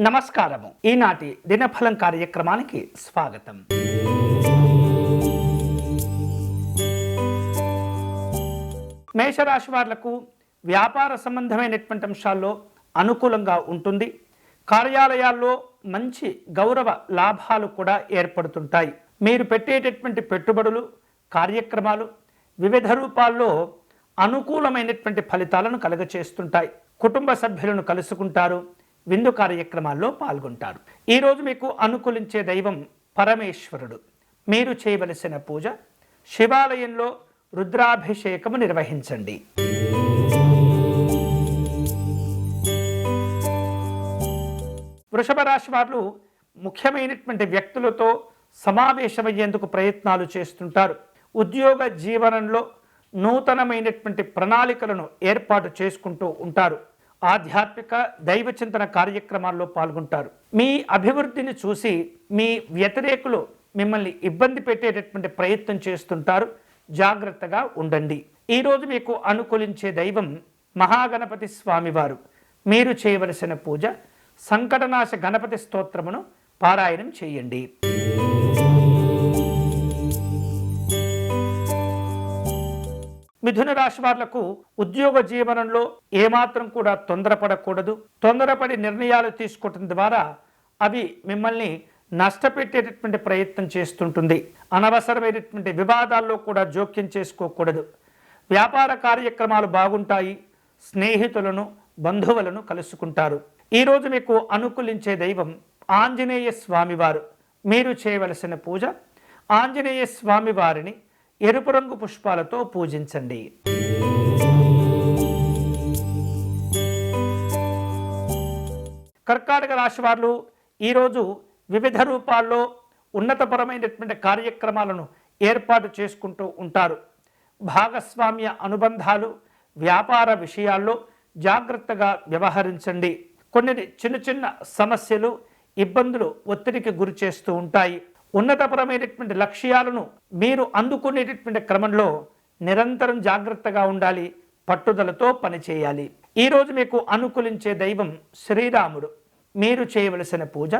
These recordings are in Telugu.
నమస్కారము. ఈనాటి దినఫలం కార్యక్రమానికి స్వాగతం. మేషరాశి వాళ్ళకు వ్యాపార సంబంధమైనటువంటి అంశాల్లో అనుకూలంగా ఉంటుంది. కార్యాలయాల్లో మంచి గౌరవ లాభాలు కూడా ఏర్పడుతుంటాయి. మీరు పెట్టేటటువంటి పెట్టుబడులు కార్యక్రమాలు వివిధ రూపాల్లో అనుకూలమైనటువంటి ఫలితాలను కలుగచేస్తుంటాయి. కుటుంబ సభ్యులను కలుసుకుంటారు. విందు కార్యక్రమాల్లో పాల్గొంటారు. ఈరోజు మీకు అనుకూలించే దైవం పరమేశ్వరుడు. మీరు చేయవలసిన పూజ శివాలయంలో రుద్రాభిషేకము నిర్వహించండి. వృషభ రాశి వారు ముఖ్యమైనటువంటి వ్యక్తులతో సమావేశమయ్యేందుకు ప్రయత్నాలు చేస్తుంటారు. ఉద్యోగ జీవనంలో నూతనమైనటువంటి ప్రణాళికలను ఏర్పాటు చేసుకుంటూ ఉంటారు. ఆధ్యాత్మిక దైవ చింతన కార్యక్రమాల్లో పాల్గొంటారు. మీ అభివృద్ధిని చూసి మీ వ్యతిరేకులు మిమ్మల్ని ఇబ్బంది పెట్టేటటువంటి ప్రయత్నం చేస్తుంటారు. జాగ్రత్తగా ఉండండి. ఈరోజు మీకు అనుకూలించే దైవం మహాగణపతి స్వామివారు. మీరు చేయవలసిన పూజ సంకటనాశ గణపతి స్తోత్రమును పారాయణం చేయండి. మిథున రాశి వాళ్ళకు ఉద్యోగ జీవనంలో ఏమాత్రం కూడా తొందరపడకూడదు. తొందరపడి నిర్ణయాలు తీసుకోవటం ద్వారా అవి మిమ్మల్ని నష్టపెట్టేటటువంటి ప్రయత్నం చేస్తుంటుంది. అనవసరమైనటువంటి వివాదాల్లో కూడా జోక్యం చేసుకోకూడదు. వ్యాపార కార్యక్రమాలు బాగుంటాయి. స్నేహితులను బంధువులను కలుసుకుంటారు. ఈరోజు మీకు అనుకూలించే దైవం ఆంజనేయ స్వామివారు. మీరు చేయవలసిన పూజ ఆంజనేయ స్వామివారిని ఎరుపు రంగు పుష్పాలతో పూజించండి. కర్కాటక రాశి వారు ఈరోజు వివిధ రూపాల్లో ఉన్నతపరమైనటువంటి కార్యక్రమాలను ఏర్పాటు చేసుకుంటూ ఉంటారు. భాగస్వామ్య అనుబంధాలు వ్యాపార విషయాల్లో జాగ్రత్తగా వ్యవహరించండి. కొన్ని చిన్న చిన్న సమస్యలు ఇబ్బందులు ఒత్తిడికి గురి చేస్తూ ఉంటాయి. ఉన్నతపరమైనటువంటి లక్ష్యాలను మీరు అందుకునేటటువంటి క్రమంలో నిరంతరం జాగ్రత్తగా ఉండాలి పట్టుదలతో పనిచేయాలి ఈరోజు మీకు అనుకూలించే దైవం శ్రీరాముడు. మీరు చేయవలసిన పూజ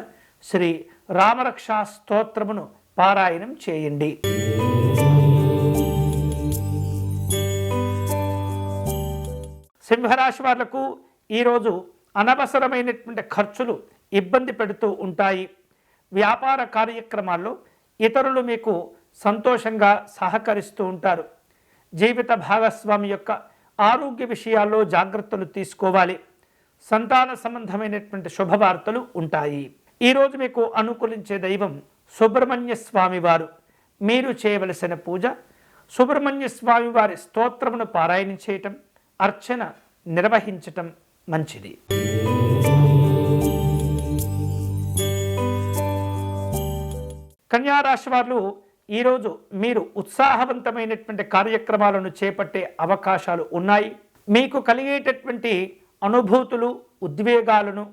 శ్రీ రామరక్షా స్తోత్రమును పారాయణం చేయండి. సింహరాశి వాళ్ళకు ఈరోజు అనవసరమైనటువంటి ఖర్చులు ఇబ్బంది పెడుతూ ఉంటాయి. వ్యాపార కార్యక్రమాల్లో ఇతరులు మీకు సంతోషంగా సహకరిస్తూ ఉంటారు. జీవిత భాగస్వామి యొక్క ఆరోగ్య విషయాల్లో జాగ్రత్తలు తీసుకోవాలి. సంతాన సంబంధమైనటువంటి శుభవార్తలు ఉంటాయి. ఈరోజు మీకు అనుకూలించే దైవం సుబ్రహ్మణ్య స్వామి వారు మీరు చేయవలసిన పూజ సుబ్రహ్మణ్య స్వామి వారి స్తోత్రమును పారాయణం చేయటం అర్చన నిర్వహించటం మంచిది. కన్యారాశి వాళ్ళు ఈరోజు మీరు ఉత్సాహవంతమైనటువంటి కార్యక్రమాలను చేపట్టే అవకాశాలు ఉన్నాయి. మీకు కలిగేటటువంటి అనుభూతులు ఉద్వేగాలను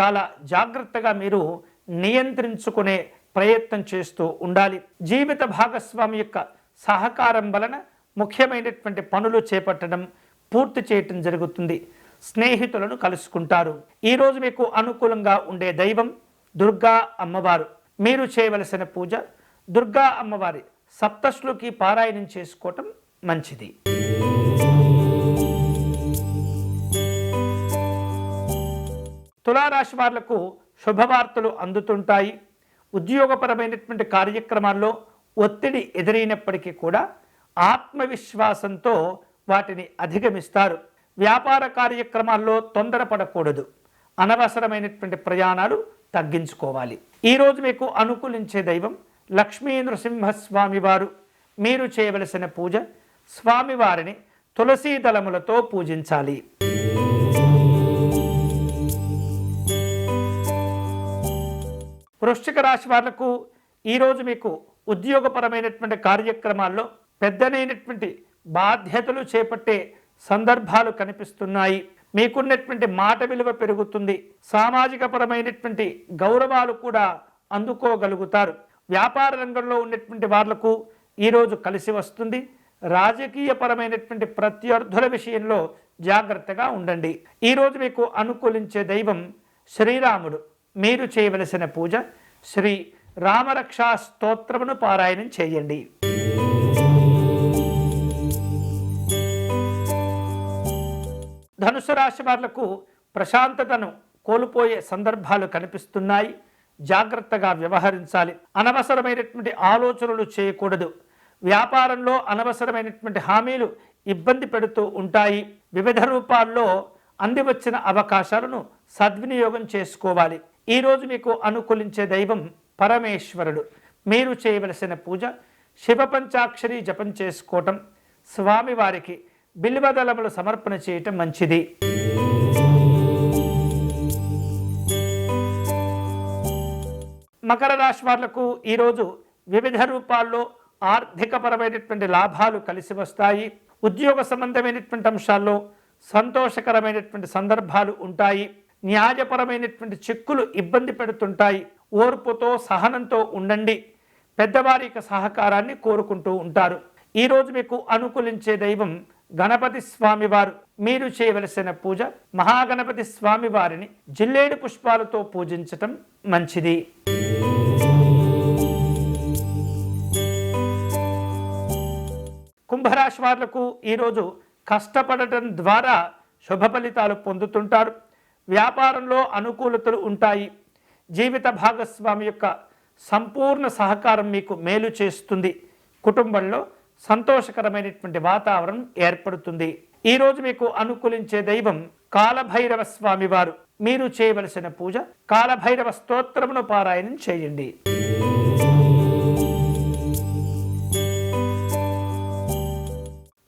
చాలా జాగ్రత్తగా మీరు నియంత్రించుకునే ప్రయత్నం చేస్తూ ఉండాలి. జీవిత భాగస్వామి యొక్క సహకారం వలన ముఖ్యమైనటువంటి పనులు చేపట్టడం పూర్తి చేయటం జరుగుతుంది. స్నేహితులను కలుసుకుంటారు. ఈరోజు మీకు అనుకూలంగా ఉండే దైవం దుర్గా అమ్మవారు. మీరు చేయవలసిన పూజ దుర్గా అమ్మవారి సప్తశ్లోకి పారాయణం చేసుకోవటం మంచిది. తులారాశి వాళ్ళకు శుభవార్తలు అందుతుంటాయి. ఉద్యోగపరమైనటువంటి కార్యక్రమాల్లో ఒత్తిడి ఎదురైనప్పటికీ కూడా ఆత్మవిశ్వాసంతో వాటిని అధిగమిస్తారు. వ్యాపార కార్యక్రమాల్లో తొందరపడకూడదు. అనవసరమైనటువంటి ప్రయాణాలు తగ్గించుకోవాలి. ఈరోజు మీకు అనుకూలించే దైవం లక్ష్మీ నృసింహస్వామి వారు. మీరు చేయవలసిన పూజ స్వామివారిని తులసీ దళములతో పూజించాలి. వృశ్చిక రాశి వాళ్ళకు ఈరోజు మీకు ఉద్యోగపరమైనటువంటి కార్యక్రమాల్లో పెద్దనైనటువంటి బాధ్యతలు చేపట్టే సందర్భాలు కనిపిస్తున్నాయి. మీకున్నటువంటి మాట విలువ పెరుగుతుంది. సామాజిక పరమైనటువంటి గౌరవాలు కూడా అందుకోగలుగుతారు. వ్యాపార రంగంలో ఉన్నటువంటి వాళ్ళకు ఈరోజు కలిసి వస్తుంది. రాజకీయ పరమైనటువంటి ప్రత్యర్థుల విషయంలో జాగ్రత్తగా ఉండండి. ఈరోజు మీకు అనుకూలించే దైవం శ్రీరాముడు. మీరు చేయవలసిన పూజ శ్రీ రామరక్షా స్తోత్రమును పారాయణం చేయండి. ధనుసు రాశి వాళ్ళకు ప్రశాంతతను కోల్పోయే సందర్భాలు కనిపిస్తున్నాయి. జాగ్రత్తగా వ్యవహరించాలి. అనవసరమైనటువంటి ఆలోచనలు చేయకూడదు. వ్యాపారంలో అనవసరమైనటువంటి హామీలు ఇబ్బంది పెడుతూ ఉంటాయి. వివిధ రూపాల్లో అందివచ్చిన అవకాశాలను సద్వినియోగం చేసుకోవాలి. ఈరోజు మీకు అనుకూలించే దైవం పరమేశ్వరుడు. మీరు చేయవలసిన పూజ శివ పంచాక్షరి జపం చేసుకోవటం. స్వామివారికి బిల్వదళములు సమర్పణ చేయటం మంచిది. మకర రాశి వాళ్ళకు ఈరోజు వివిధ రూపాల్లో ఆర్థికపరమైనటువంటి లాభాలు కలిసి వస్తాయి. ఉద్యోగ సంబంధమైనటువంటి అంశాల్లో సంతోషకరమైనటువంటి సందర్భాలు ఉంటాయి. న్యాయపరమైనటువంటి చిక్కులు ఇబ్బంది పెడుతుంటాయి. ఓర్పుతో సహనంతో ఉండండి. పెద్దవారి యొక్క సహకారాన్ని కోరుకుంటూ ఉంటారు. ఈరోజు మీకు అనుకూలించే దైవం గణపతి స్వామివారు మీరు చేయవలసిన పూజ మహాగణపతి స్వామివారిని జిల్లేడు పుష్పాలతో పూజించటం మంచిది. కుంభరాశి వారులకు ఈరోజు కష్టపడటం ద్వారా శుభ ఫలితాలు పొందుతుంటారు. వ్యాపారంలో అనుకూలతలు ఉంటాయి. జీవిత భాగస్వామి యొక్క సంపూర్ణ సహకారం మీకు మేలు చేస్తుంది. కుటుంబంలో సంతోషకరమైనటువంటి వాతావరణం ఏర్పడుతుంది. ఈరోజు మీకు అనుకూలించే దైవం కాలభైరవ స్వామి వారు మీరు చేయవలసిన పూజ కాలభైరవ స్తోత్రమును పారాయణం చేయండి.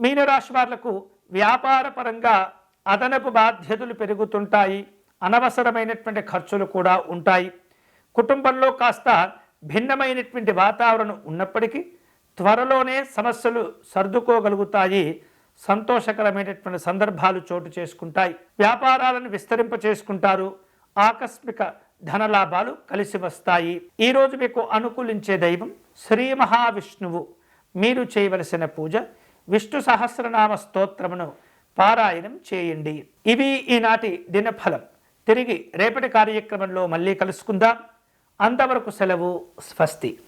మీనరాశి వాళ్ళకు వ్యాపార పరంగా అదనపు బాధ్యతలు పెరుగుతుంటాయి. అనవసరమైనటువంటి ఖర్చులు కూడా ఉంటాయి. కుటుంబంలో కాస్త భిన్నమైనటువంటి వాతావరణం ఉన్నప్పటికీ త్వరలోనే సమస్యలు సర్దుకోగలుగుతాయి. సంతోషకరమైనటువంటి సందర్భాలు చోటు చేసుకుంటాయి. వ్యాపారాలను విస్తరింప చేసుకుంటారు ఆకస్మిక ధనలాభాలు కలిసి వస్తాయి. ఈరోజు మీకు అనుకూలించే దైవం శ్రీ మహావిష్ణువు. మీరు చేయవలసిన పూజ విష్ణు సహస్రనామ స్తోత్రమును పారాయణం చేయండి. ఇవి ఈనాటి దినఫలం. తిరిగి రేపటి కార్యక్రమంలో మళ్ళీ కలుసుకుందాం. అంతవరకు సెలవు స్వస్తి.